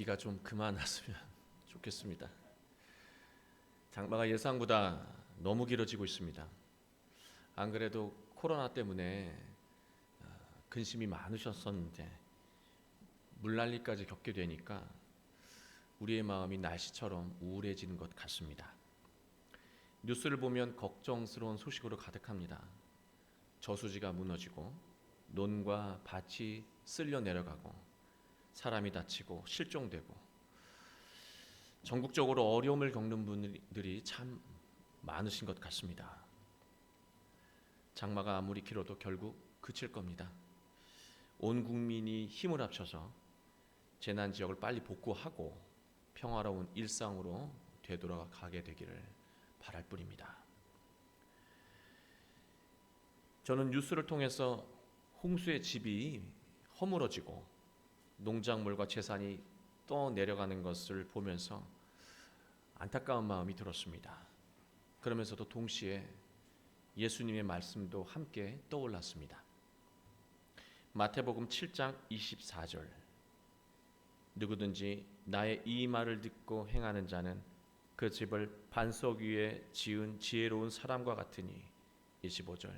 비가 좀 그만 왔으면 좋겠습니다. 장마가 예상보다 너무 길어지고 있습니다. 안 그래도 코로나 때문에 어, 근심이 많으셨었는데 물난리까지 겪게 되니까 우리의 마음이 날씨처럼 우울해지는 것 같습니다. 뉴스를 보면 걱정스러운 소식으로 가득합니다. 저수지가 무너지고 논과 밭이 쓸려 내려가고 사람이 다치고 실종되고 전국적으로 어려움을 겪는 분들이 참 많으신 것 같습니다. 장마가 아무리 길어도 결국 그칠 겁니다. 온 국민이 힘을 합쳐서 재난 지역을 빨리 복구하고 평화로운 일상으로 되돌아가게 되기를 바랄 뿐입니다. 저는 뉴스를 통해서 홍수의 집이 허물어지고 농작물과 재산이 떠 내려가는 것을 보면서 안타까운 마음이 들었습니다. 그러면서도 동시에 예수님의 말씀도 함께 떠올랐습니다. 마태복음 7장 24절 누구든지 나의 이 말을 듣고 행하는 자는 그 집을 반석 위에 지은 지혜로운 사람과 같으니 25절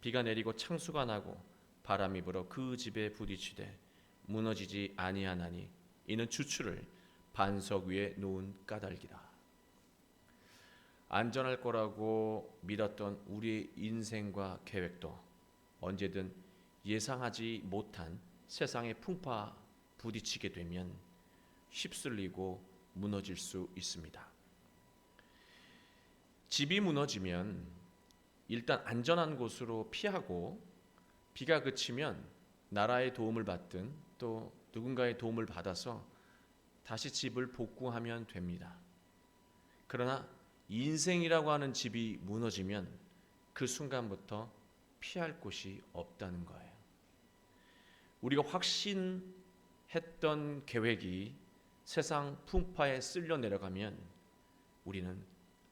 비가 내리고 창수가 나고 바람이 불어 그 집에 부딪히되 무너지지 아니하나니 이는 주추를 반석 위에 놓은 까닭이라 안전할 거라고 믿었던 우리의 인생과 계획도 언제든 예상하지 못한 세상의 풍파 부딪히게 되면 휩쓸리고 무너질 수 있습니다. 집이 무너지면 일단 안전한 곳으로 피하고 비가 그치면 나라의 도움을 받든 또 누군가의 도움을 받아서 다시 집을 복구하면 됩니다. 그러나 인생이라고 하는 집이 무너지면 그 순간부터 피할 곳이 없다는 거예요. 우리가 확신했던 계획이 세상 풍파에 쓸려 내려가면 우리는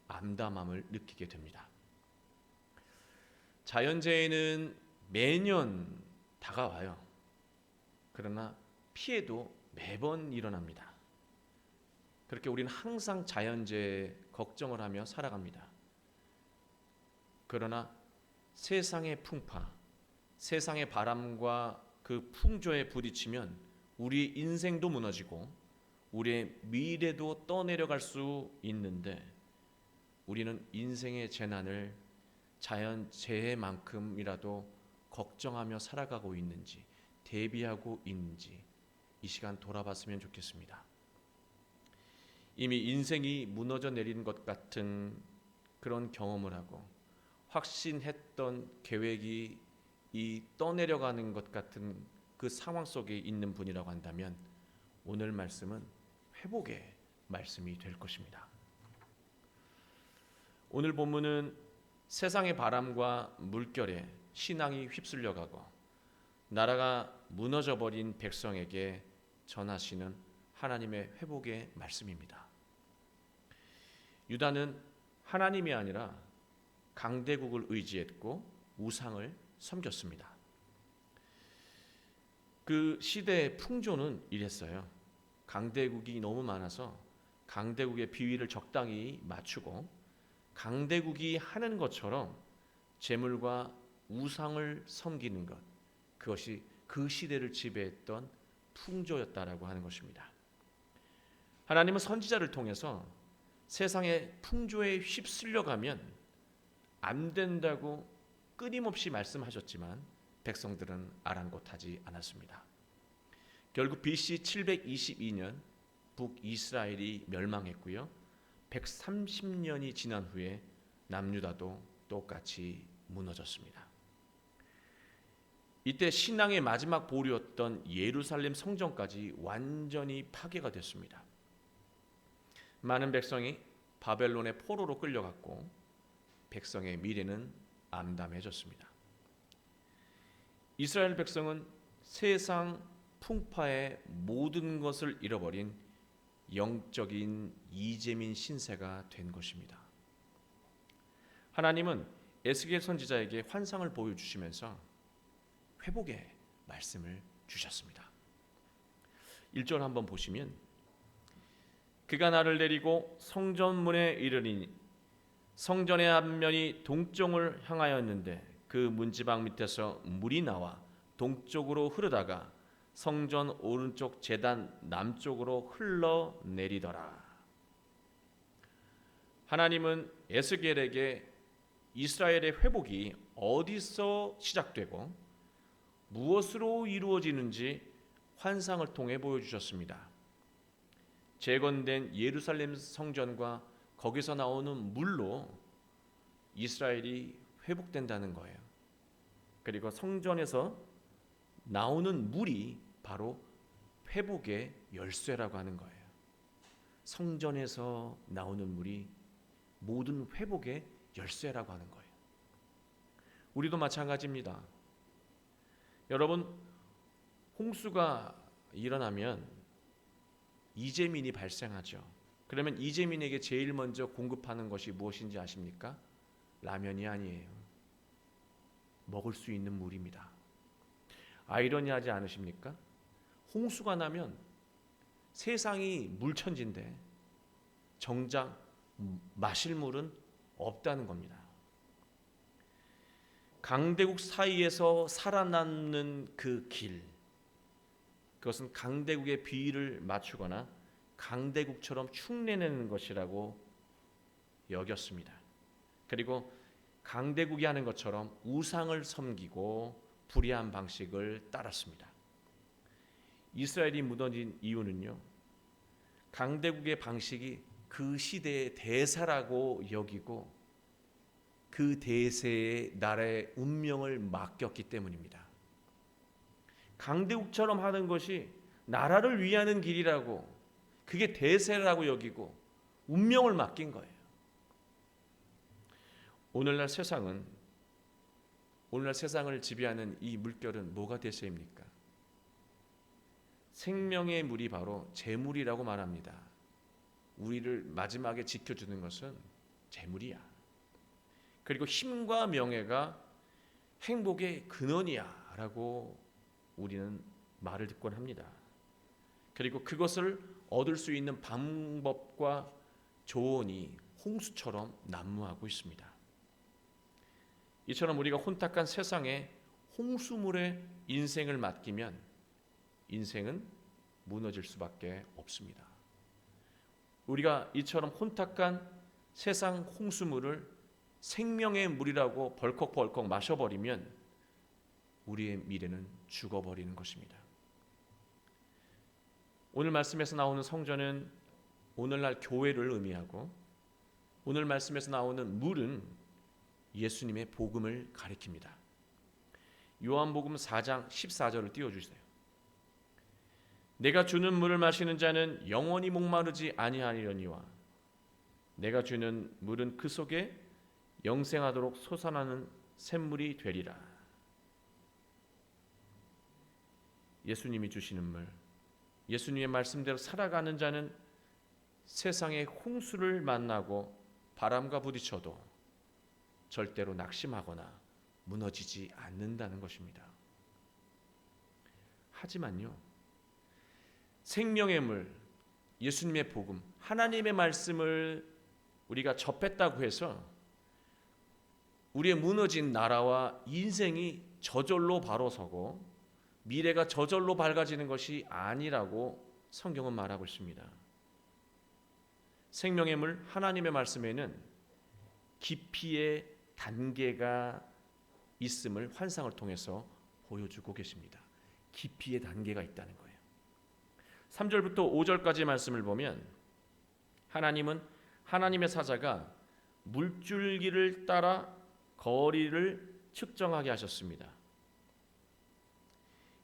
암담함을 느끼게 됩니다. 자연재해는 매년 다가와요. 그러나 피해도 매번 일어납니다. 그렇게 우리는 항상 자연재해 걱정을 하며 살아갑니다. 그러나 세상의 풍파, 세상의 바람과 그 풍조에 부딪히면 우리 인생도 무너지고 우리의 미래도 떠내려갈 수 있는데 우리는 인생의 재난을 자연 재해만큼이라도 걱정하며 살아가고 있는지 대비하고 있는지 이 시간 돌아봤으면 좋겠습니다. 이미 인생이 무너져 내리는 것 같은 그런 경험을 하고 확신했던 계획이 이 떠내려가는 것 같은 그 상황 속에 있는 분이라고 한다면 오늘 말씀은 회복의 말씀이 될 것입니다. 오늘 본문은 세상의 바람과 물결에 신앙이 휩쓸려 가고 나라가 무너져 버린 백성에게 전하시는 하나님의 회복의 말씀입니다. 유다는 하나님이 아니라 강대국을 의지했고 우상을 섬겼습니다. 그 시대의 풍조는 이랬어요. 강대국이 너무 많아서 강대국의 비위를 적당히 맞추고 강대국이 하는 것처럼 재물과 우상을 섬기는 것 그것이 그 시대를 지배했던 풍조였다라고 하는 것입니다. 하나님은 선지자를 통해서 세상의 풍조에 휩쓸려 가면 안 된다고 끊임없이 말씀하셨지만 백성들은 아랑곳하지 않았습니다. 결국 BC 722년 북이스라엘이 멸망했고요. 130년이 지난 후에 남유다도 똑같이 무너졌습니다. 이때 신앙의 마지막 보루였던 예루살렘 성전까지 완전히 파괴가 됐습니다. 많은 백성이 바벨론의 포로로 끌려갔고 백성의 미래는 암담해졌습니다. 이스라엘 백성은 세상 풍파의 모든 것을 잃어버린 영적인 이재민 신세가 된 것입니다. 하나님은 에스겔 선지자에게 환상을 보여주시면서 회복의 말씀을 주셨습니다. 1절 한번 보시면 그가 나를 데리고 성전문에 이르리니 성전의 앞면이 동쪽을 향하였는데 그 문지방 밑에서 물이 나와 동쪽으로 흐르다가 성전 오른쪽 제단 남쪽으로 흘러 내리더라. 하나님은 에스겔에게 이스라엘의 회복이 어디서 시작되고 무엇으로 이루어지는지 환상을 통해 보여주셨습니다. 재건된 예루살렘 성전과 거기서 나오는 물로 이스라엘이 회복된다는 거예요. 그리고 성전에서 나오는 물이 바로 회복의 열쇠라고 하는 거예요. 성전에서 나오는 물이 모든 회복의 열쇠라고 하는 거예요. 우리도 마찬가지입니다. 여러분 홍수가 일어나면 이재민이 발생하죠. 그러면 이재민에게 제일 먼저 공급하는 것이 무엇인지 아십니까? 라면이 아니에요. 먹을 수 있는 물입니다. 아이러니하지 않으십니까? 홍수가 나면 세상이 물천지인데 정작 마실 물은 없다는 겁니다. 강대국 사이에서 살아남는 그 길, 그것은 강대국의 비위를 맞추거나 강대국처럼 흉내내는 것이라고 여겼습니다. 그리고 강대국이 하는 것처럼 우상을 섬기고 불의한 방식을 따랐습니다. 이스라엘이 무너진 이유는요. 강대국의 방식이 그 시대의 대사라고 여기고 그 대세의 나라의 운명을 맡겼기 때문입니다. 강대국처럼 하는 것이 나라를 위하는 길이라고 그게 대세라고 여기고 운명을 맡긴 거예요. 오늘날 세상은 오늘날 세상을 지배하는 이 물결은 뭐가 대세입니까? 생명의 물이 바로 재물이라고 말합니다. 우리를 마지막에 지켜주는 것은 재물이야. 그리고 힘과 명예가 행복의 근원이야라고 우리는 말을 듣곤 합니다. 그리고 그것을 얻을 수 있는 방법과 조언이 홍수처럼 난무하고 있습니다. 이처럼 우리가 혼탁한 세상에 홍수물에 인생을 맡기면 인생은 무너질 수밖에 없습니다. 우리가 이처럼 혼탁한 세상 홍수물을 생명의 물이라고 벌컥벌컥 마셔버리면 우리의 미래는 죽어버리는 것입니다. 오늘 말씀에서 나오는 성전은 오늘날 교회를 의미하고 오늘 말씀에서 나오는 물은 예수님의 복음을 가리킵니다. 요한복음 4장 14절을 띄워 주세요. 내가 주는 물을 마시는 자는 영원히 목마르지 아니하리려니와 내가 주는 물은 그 속에 영생하도록 솟아나는 샘물이 되리라. 예수님이 주시는 물, 예수님의 말씀대로 살아가는 자는 세상의 홍수를 만나고 바람과 부딪혀도 절대로 낙심하거나 무너지지 않는다는 것입니다. 하지만요, 생명의 물, 예수님의 복음, 하나님의 말씀을 우리가 접했다고 해서 우리의 무너진 나라와 인생이 저절로 바로 서고 미래가 저절로 밝아지는 것이 아니라고 성경은 말하고 있습니다. 생명의 물 하나님의 말씀에는 깊이의 단계가 있음을 환상을 통해서 보여주고 계십니다. 깊이의 단계가 있다는 거예요. 3절부터 5절까지 말씀을 보면 하나님은 하나님의 사자가 물줄기를 따라 거리를 측정하게 하셨습니다.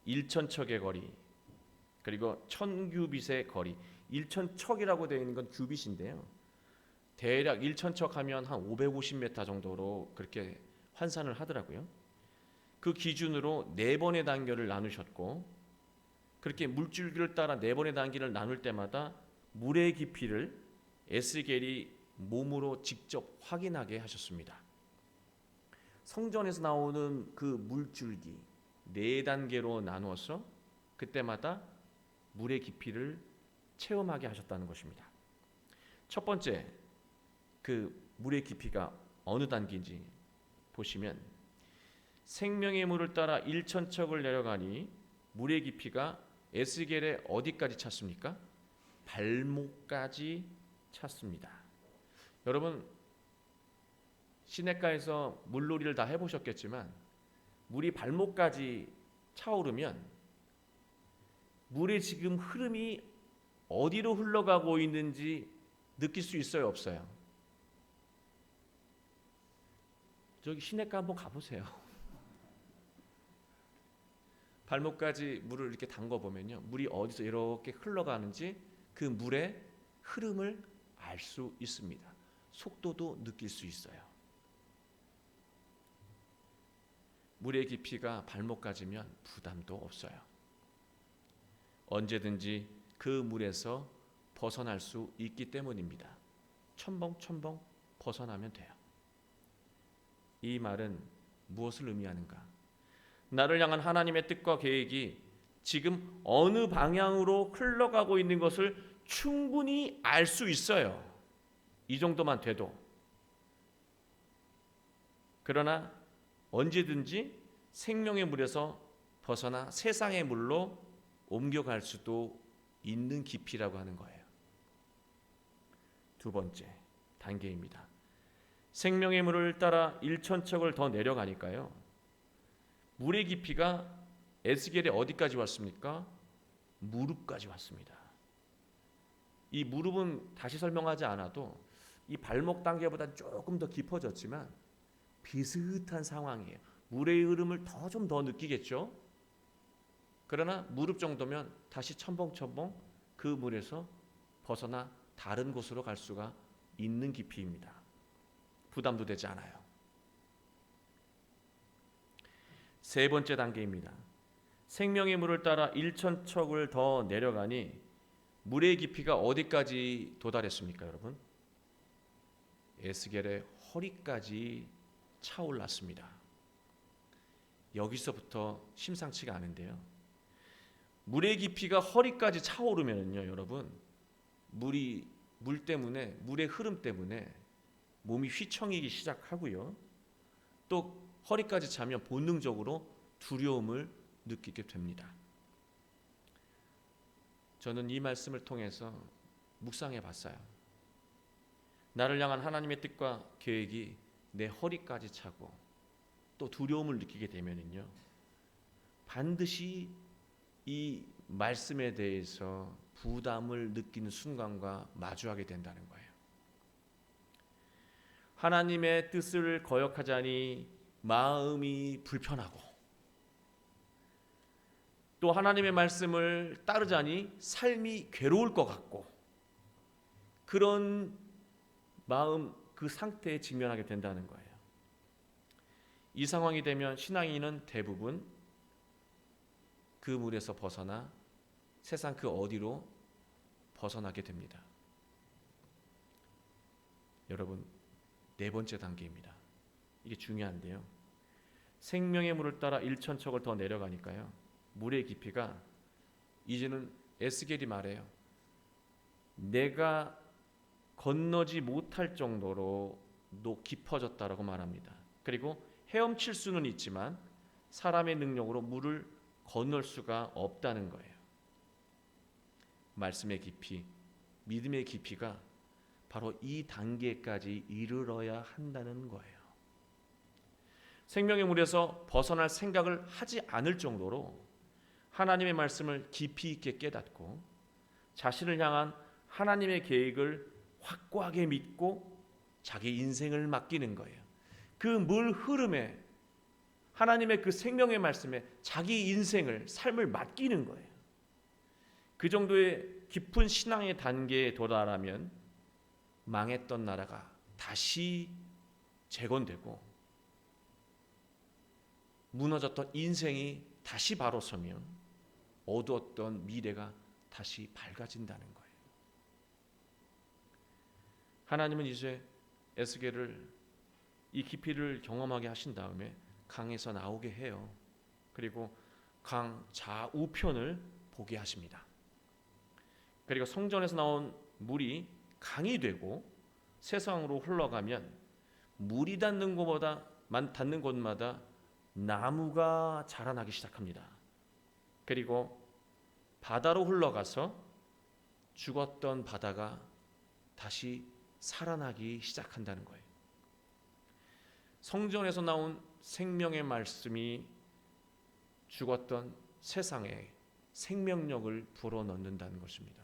1천척의 거리 그리고 천 규빗의 거리 1천척이라고 되어 있는 건 규빗인데요. 대략 1천척 하면 한 550m 정도로 그렇게 환산을 하더라고요. 그 기준으로 네 번의 단계를 나누셨고 그렇게 물줄기를 따라 네 번의 단계를 나눌 때마다 물의 깊이를 에스겔이 몸으로 직접 확인하게 하셨습니다. 성전에서 나오는 그 물줄기 네 단계로 나누어서 그때마다 물의 깊이를 체험하게 하셨다는 것입니다. 첫 번째 그 물의 깊이가 어느 단계인지 보시면 생명의 물을 따라 일천척을 내려가니 물의 깊이가 에스겔의 어디까지 찼습니까? 발목까지 찼습니다. 여러분 시냇가에서 물놀이를 다 해보셨겠지만 물이 발목까지 차오르면 물의 지금 흐름이 어디로 흘러가고 있는지 느낄 수 있어요, 없어요? 저기 시냇가 한번 가보세요. 발목까지 물을 이렇게 담궈 보면요, 물이 어디서 이렇게 흘러가는지 그 물의 흐름을 알 수 있습니다. 속도도 느낄 수 있어요. 물의 깊이가 발목까지면 부담도 없어요. 언제든지 그 물에서 벗어날 수 있기 때문입니다. 첨벙첨벙 벗어나면 돼요. 이 말은 무엇을 의미하는가? 나를 향한 하나님의 뜻과 계획이 지금 어느 방향으로 흘러가고 있는 것을 충분히 알 수 있어요. 이 정도만 돼도. 그러나 언제든지 생명의 물에서 벗어나 세상의 물로 옮겨갈 수도 있는 깊이라고 하는 거예요. 두 번째 단계입니다. 생명의 물을 따라 일천척을 더 내려가니까요. 물의 깊이가 에스겔의 어디까지 왔습니까? 무릎까지 왔습니다. 이 무릎은 다시 설명하지 않아도 이 발목 단계보다 조금 더 깊어졌지만 비슷한 상황이에요. 물의 흐름을 더좀더 느끼겠죠. 그러나 무릎 정도면 다시 첨벙첨벙 그 물에서 벗어나 다른 곳으로 갈 수가 있는 깊이입니다. 부담도 되지 않아요. 세 번째 단계입니다. 생명의 물을 따라 일천척을 더 내려가니 물의 깊이가 어디까지 도달했습니까, 여러분? 에스겔의 허리까지 차올랐습니다. 여기서부터 심상치가 않은데요. 물의 깊이가 허리까지 차오르면요, 여러분. 물이 물 때문에 물의 흐름 때문에 몸이 휘청이기 시작하고요. 또 허리까지 차면 본능적으로 두려움을 느끼게 됩니다. 저는 이 말씀을 통해서 묵상해 봤어요. 나를 향한 하나님의 뜻과 계획이 내 허리까지 차고 또 두려움을 느끼게 되면은요. 반드시 이 말씀에 대해서 부담을 느끼는 순간과 마주하게 된다는 거예요. 하나님의 뜻을 거역하자니 마음이 불편하고 또 하나님의 말씀을 따르자니 삶이 괴로울 것 같고 그런 마음 그 상태에 직면하게 된다는 거예요. 이 상황이 되면 신앙인은 대부분 그 물에서 벗어나 세상 그 어디로 벗어나게 됩니다. 여러분, 네 번째 단계입니다. 이게 중요한데요. 생명의 물을 따라 일천척을 더 내려가니까요. 물의 깊이가 이제는 에스겔이 말해요. 내가 건너지 못할 정도로 노 깊어졌다라고 말합니다. 그리고 헤엄칠 수는 있지만 사람의 능력으로 물을 건널 수가 없다는 거예요. 말씀의 깊이, 믿음의 깊이가 바로 이 단계까지 이르러야 한다는 거예요. 생명의 물에서 벗어날 생각을 하지 않을 정도로 하나님의 말씀을 깊이 있게 깨닫고 자신을 향한 하나님의 계획을 확고하게 믿고 자기 인생을 맡기는 거예요. 그 물 흐름에 하나님의 그 생명의 말씀에 자기 인생을 삶을 맡기는 거예요. 그 정도의 깊은 신앙의 단계에 도달하면 망했던 나라가 다시 재건되고 무너졌던 인생이 다시 바로 서면 어두웠던 미래가 다시 밝아진다는 거예요. 하나님은 이제 에스겔을 이 깊이를 경험하게 하신 다음에 강에서 나오게 해요. 그리고 강 좌우편을 보게 하십니다. 그리고 성전에서 나온 물이 강이 되고 세상으로 흘러가면 물이 닿는 곳마다 만 닿는 곳마다 나무가 자라나기 시작합니다. 그리고 바다로 흘러가서 죽었던 바다가 다시 살아나기 시작한다는 거예요. 성전에서 나온 생명의 말씀이 죽었던 세상에 생명력을 불어넣는다는 것입니다.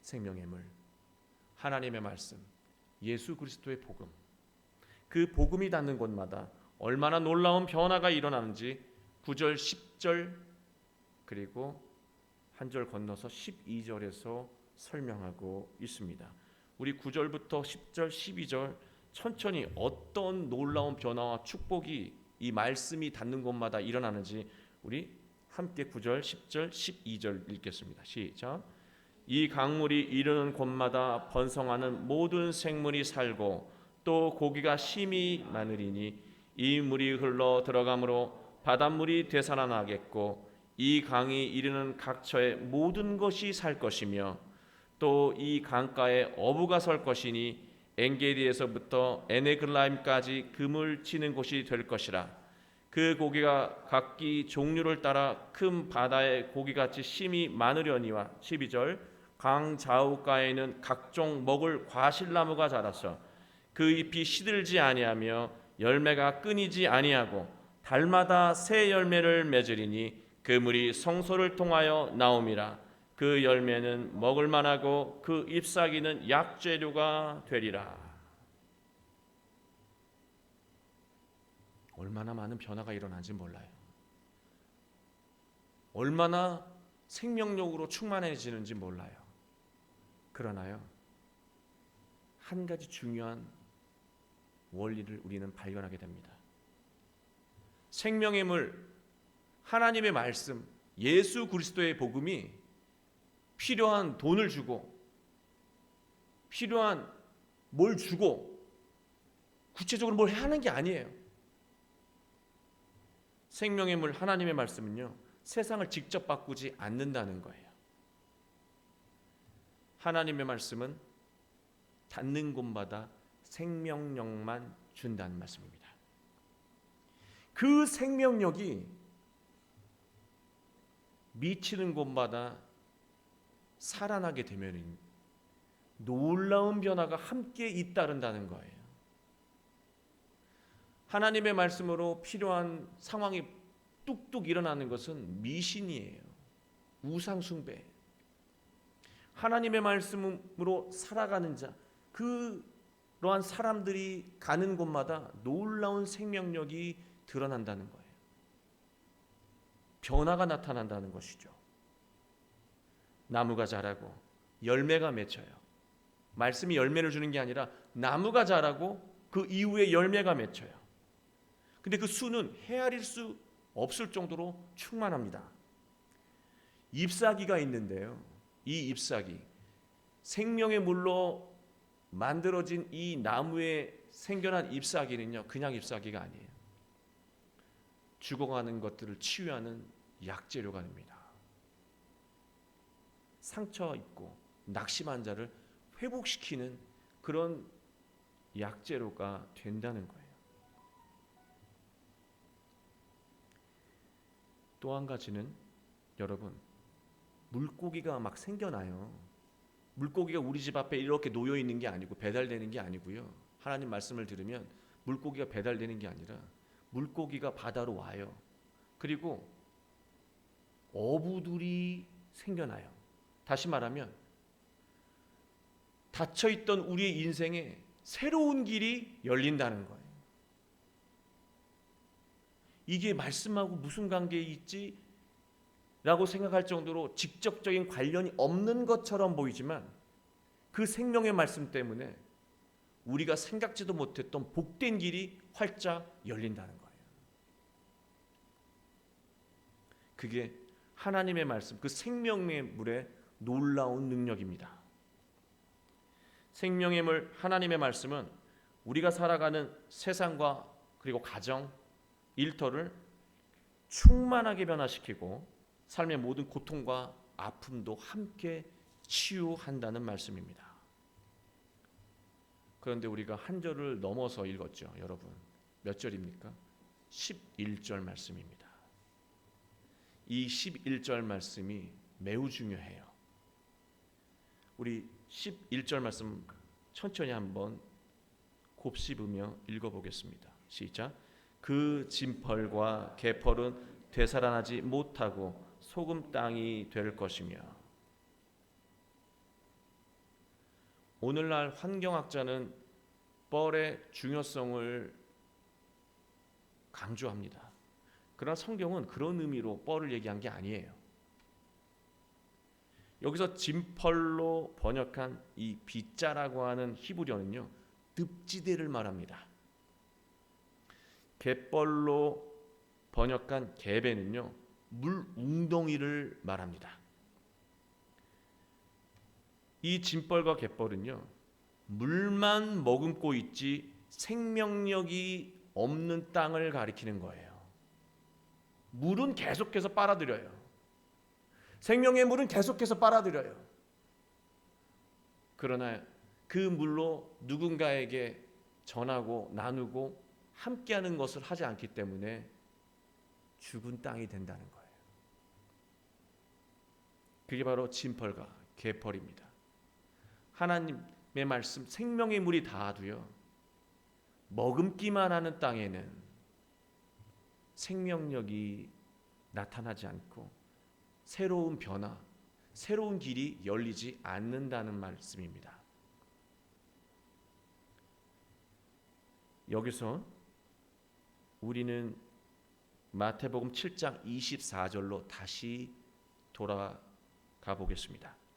생명의 물, 하나님의 말씀, 예수 그리스도의 복음. 그 복음이 닿는 곳마다 얼마나 놀라운 변화가 일어나는지 9절, 10절 그리고 한 절 건너서 12절에서 설명하고 있습니다. 우리 9절부터 10절, 12절 천천히 어떤 놀라운 변화와 축복이 이 말씀이 닿는 곳마다 일어나는지 우리 함께 9절, 10절, 12절 읽겠습니다. 시작. 이 강물이 이르는 곳마다 번성하는 모든 생물이 살고 또 고기가 심히 많으리니 이 물이 흘러 들어가므로 바닷물이 되살아나겠고 이 강이 이르는 각처의 모든 것이 살 것이며 또 이 강가에 어부가 설 것이니 엔게디에서부터 에네글라임까지 금을 치는 곳이 될 것이라. 그 고기가 각기 종류를 따라 큰 바다의 고기같이 심히 많으려니와. 12절 강 좌우가에 는 각종 먹을 과실나무가 자라서 그 잎이 시들지 아니하며 열매가 끊이지 아니하고 달마다 새 열매를 맺으리니 그 물이 성소를 통하여 나옴이라 그 열매는 먹을 만하고 그 잎사귀는 약재료가 되리라. 얼마나 많은 변화가 일어난지 몰라요. 얼마나 생명력으로 충만해지는지 몰라요. 그러나요? 한 가지 중요한 원리를 우리는 발견하게 됩니다. 생명의 물 하나님의 말씀, 예수 그리스도의 복음이 필요한 돈을 주고 필요한 뭘 주고 구체적으로 뭘 하는 게 아니에요. 생명의 물 하나님의 말씀은요. 세상을 직접 바꾸지 않는다는 거예요. 하나님의 말씀은 닿는 곳마다 생명력만 준다는 말씀입니다. 그 생명력이 미치는 곳마다 살아나게 되면 놀라운 변화가 함께 잇따른다는 거예요. 하나님의 말씀으로 필요한 상황이 뚝뚝 일어나는 것은 미신이에요. 우상숭배. 하나님의 말씀으로 살아가는 자, 그러한 사람들이 가는 곳마다 놀라운 생명력이 드러난다는 거예요. 변화가 나타난다는 것이죠. 나무가 자라고 열매가 맺혀요. 말씀이 열매를 주는 게 아니라 나무가 자라고 그 이후에 열매가 맺혀요. 근데 그 수는 헤아릴 수 없을 정도로 충만합니다. 잎사귀가 있는데요. 이 잎사귀 생명의 물로 만들어진 이 나무에 생겨난 잎사귀는요. 그냥 잎사귀가 아니에요. 죽어가는 것들을 치유하는 약재료가 됩니다. 상처 입고 낙심한 자를 회복시키는 그런 약재료가 된다는 거예요. 또 한 가지는 여러분 물고기가 막 생겨나요. 물고기가 우리 집 앞에 이렇게 놓여 있는 게 아니고 배달되는 게 아니고요. 하나님 말씀을 들으면 물고기가 배달되는 게 아니라 물고기가 바다로 와요. 그리고 어부들이 생겨나요. 다시 말하면 닫혀 있던 우리의 인생에 새로운 길이 열린다는 거예요. 이게 말씀하고 무슨 관계 있지? 라고 생각할 정도로 직접적인 관련이 없는 것처럼 보이지만 그 생명의 말씀 때문에 우리가 생각지도 못했던 복된 길이 활짝 열린다는 거예요. 그게 하나님의 말씀, 그 생명의 물의 놀라운 능력입니다. 생명의 물 하나님의 말씀은 우리가 살아가는 세상과 그리고 가정, 일터를 충만하게 변화시키고 삶의 모든 고통과 아픔도 함께 치유한다는 말씀입니다. 그런데 우리가 한 절을 넘어서 읽었죠, 여러분. 몇 절입니까? 11절 말씀입니다. 이 11절 말씀이 매우 중요해요. 우리 11절 말씀 천천히 한번 곱씹으며 읽어보겠습니다. 시작. 그 진펄과 개펄은 되살아나지 못하고 소금 땅이 될 것이며 오늘날 환경학자는 뻘의 중요성을 강조합니다. 그러나 성경은 그런 의미로 뻘을 얘기한 게 아니에요. 여기서 진펄로 번역한 이 비자라고 하는 히브리어는요 늪지대를 말합니다. 갯벌로 번역한 개배는요 물 웅덩이를 말합니다. 이 진벌과 갯벌은요 물만 머금고 있지 생명력이 없는 땅을 가리키는 거예요. 물은 계속해서 빨아들여요. 생명의 물은 계속해서 빨아들여요. 그러나 그 물로 누군가에게 전하고 나누고 함께하는 것을 하지 않기 때문에 죽은 땅이 된다는 거예요. 그게 바로 진펄과 개펄입니다. 하나님의 말씀 생명의 물이 닿아도요. 머금기만 하는 땅에는 생명력이 나타나지 않고 새로운 변화, 새로운 길이 열리지 않는다는 말씀입니다. 여기서 우리는 마태복음 7장 24절로 다시 돌아가 보겠습니다.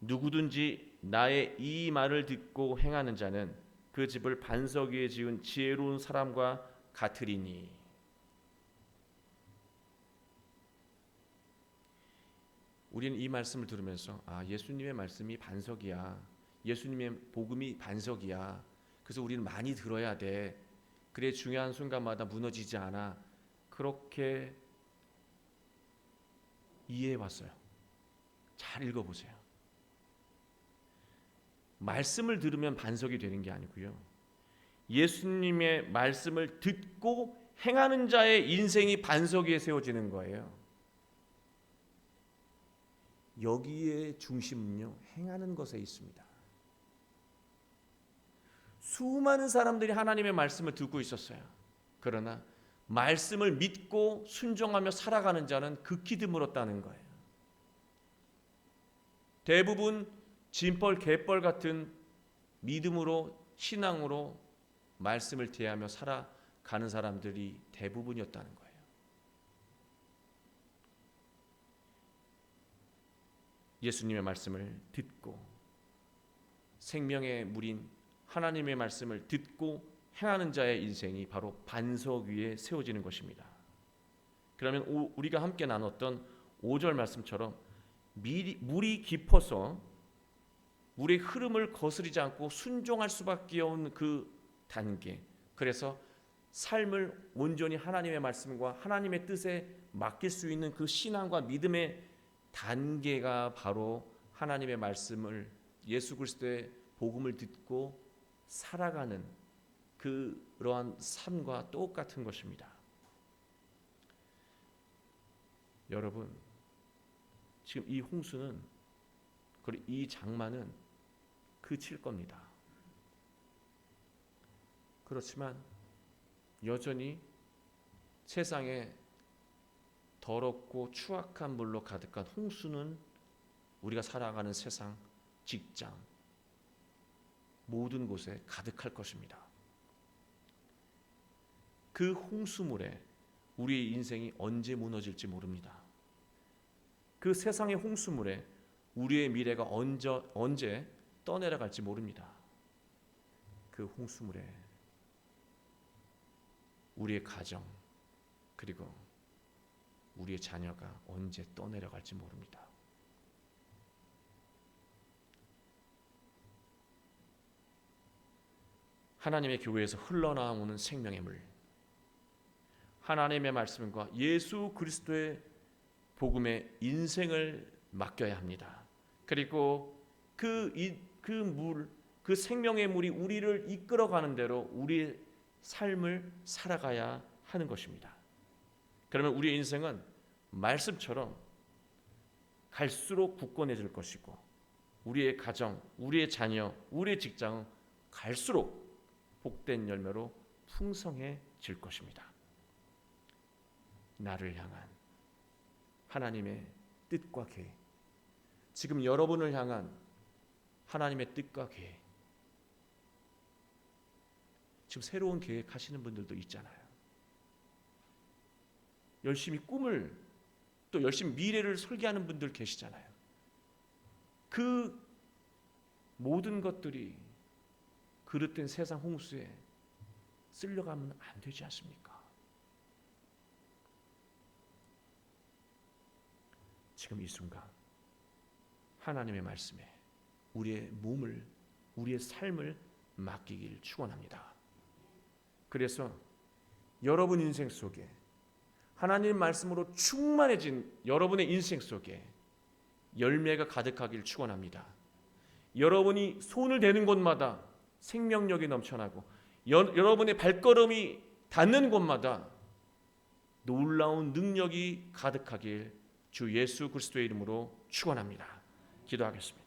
누구든지 나의 이 말을 듣고 행하는 자는 그 집을 반석 위에 지은 지혜로운 사람과 같으리니. 우리는 이 말씀을 들으면서 아 예수님의 말씀이 반석이야. 예수님의 복음이 반석이야. 그래서 우리는 많이 들어야 돼. 그래 중요한 순간마다 무너지지 않아. 그렇게 이해해 봤어요. 잘 읽어보세요 말씀을 들으면 반석이 되는 게 아니고요. 예수님의 말씀을 듣고 행하는 자의 인생이 반석 위에 세워지는 거예요. 여기에 중심은요, 행하는 것에 있습니다. 수많은 사람들이 하나님의 말씀을 듣고 있었어요. 그러나 말씀을 믿고 순종하며 살아가는 자는 극히 드물었다는 거예요. 대부분 진벌 개벌 같은 믿음으로 신앙으로 말씀을 대하며 살아가는 사람들이 대부분이었다는 거예요. 예수님의 말씀을 듣고 생명의 물인 하나님의 말씀을 듣고 행하는 자의 인생이 바로 반석 위에 세워지는 것입니다. 그러면 우리가 함께 나눴던 5절 말씀처럼 물이 깊어서 물의 흐름을 거스르지 않고 순종할 수밖에 없는 그 단계. 그래서 삶을 온전히 하나님의 말씀과 하나님의 뜻에 맡길 수 있는 그 신앙과 믿음의 단계가 바로 하나님의 말씀을 예수 그리스도의 복음을 듣고 살아가는 그러한 삶과 똑같은 것입니다. 여러분, 지금 이 홍수는 그리고 이 장마는 그칠 겁니다. 그렇지만 여전히 세상에 더럽고 추악한 물로 가득한 홍수는 우리가 살아가는 세상, 직장, 모든 곳에 가득할 것입니다. 그 홍수물에 우리의 인생이 언제 무너질지 모릅니다. 그 세상의 홍수물에 우리의 미래가 언제, 언제 떠내려갈지 모릅니다. 그 홍수물에 우리의 가정 그리고 우리의 자녀가 언제 떠내려갈지 모릅니다. 하나님의 교회에서 흘러나오는 생명의 물 하나님의 말씀과 예수 그리스도의 복음의 인생을 맡겨야 합니다. 그리고 그 그 물 그 생명의 물이 우리를 이끌어 가는 대로 우리의 삶을 살아가야 하는 것입니다. 그러면 우리의 인생은 말씀처럼 갈수록 굳건해질 것이고 우리의 가정, 우리의 자녀, 우리의 직장은 갈수록 복된 열매로 풍성해질 것입니다. 나를 향한 하나님의 뜻과 계획, 지금 여러분을 향한 하나님의 뜻과 계획, 지금 새로운 계획 하시는 분들도 있잖아요. 열심히 꿈을 또 열심히 미래를 설계하는 분들 계시잖아요. 그 모든 것들이 그릇된 세상 홍수에 쓸려가면 안 되지 않습니까? 지금 이 순간 하나님의 말씀에 우리의 몸을 우리의 삶을 맡기길 축원합니다. 그래서 여러분 인생 속에 하나님 말씀으로 충만해진 여러분의 인생 속에 열매가 가득하길 축원합니다. 여러분이 손을 대는 곳마다 생명력이 넘쳐나고 여, 여러분의 발걸음이 닿는 곳마다 놀라운 능력이 가득하길 주 예수 그리스도의 이름으로 축원합니다. 기도하겠습니다.